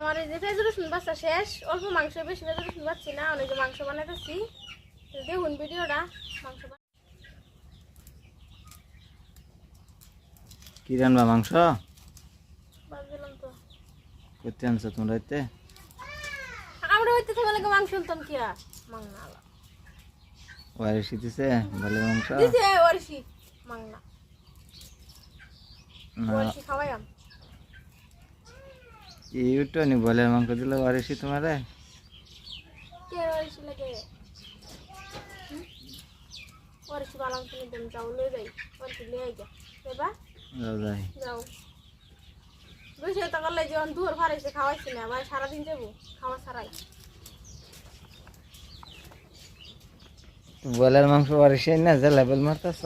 আমার এই যে পেঁয়াজ রসুন বাচ্চা শেষ অল্প মাংস বেশি পেঁয়াজ রসুন বাচ্ছি না অনেক মাংস বানাইতেছি। দেখুন ভিডিওটা মাংস কি রান্না মাংস? করতে আনছো তোমরা এতে আমরা হইতে লাগে মাংস আনতাম কি আর? মাংনা ওয়ারে শীতেছে ভালো মাংস? দিছে মাংনা না। ওরসি খাওয়াইম ইউটো নি বলে মাংস দিলে ওয়ারে তোমারে। বলের মাংস না যে মারতেছ?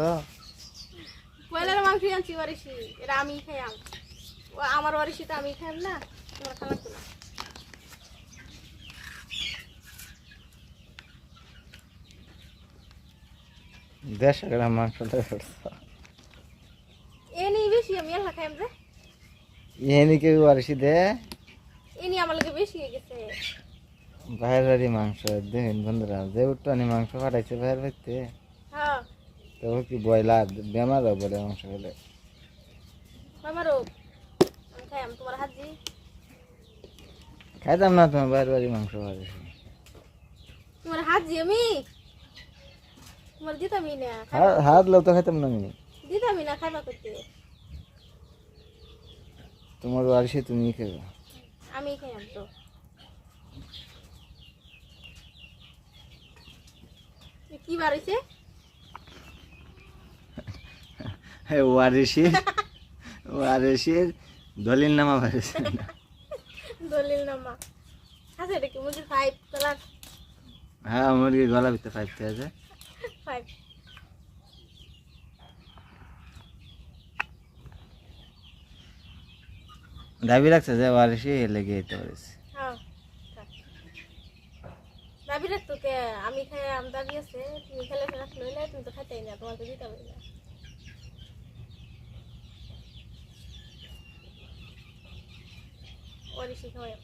মাংস আনছি এটা আমি ও আমার ওয়ারিসি তো আমি খাই না। তোমার না দেড় গ্রাম মাংস বেশি আমি খাইম কেউ দে আমার লাগে বেশি হয়ে গেছে। মাংস দেখেন বন্ধুরা যে মাংস ফাটাইছে হ্যাঁ। তো কি বয়লার বেমার বলে মাংস খেলে আমারও আমি তোমার হাত দি খাইতাম না তোমার বাড়ি মাংস ওয়ারে তোমার হাত আমি তোমার দিতামই না হাত হাত তো খাইতাম না আমি। দিতামই না খাইবা করতে তোমার সে তুমি খেবে আমি খাইম তো। কি বাড়িছে ওয়ারিসির ওয়ারিসির দলিল নামা বাড়িছে দলিল নামা। আছে এটা কি মুরগির ফাইভ কালার হ্যাঁ মুরগি গলা ভিতরে পাইতে আছে। ফাইভ দাবি রাখছে যে ওয়ারিসি লেগে যেতে পারিস। হ্যাঁ। দাবি রাখতো আমি খাই আম দাবি আছে তুমি খেলে ফেরা লইলে তুমি তো খাইতেই না তোমাকে দিতে পারি না। পরে শেখা হয়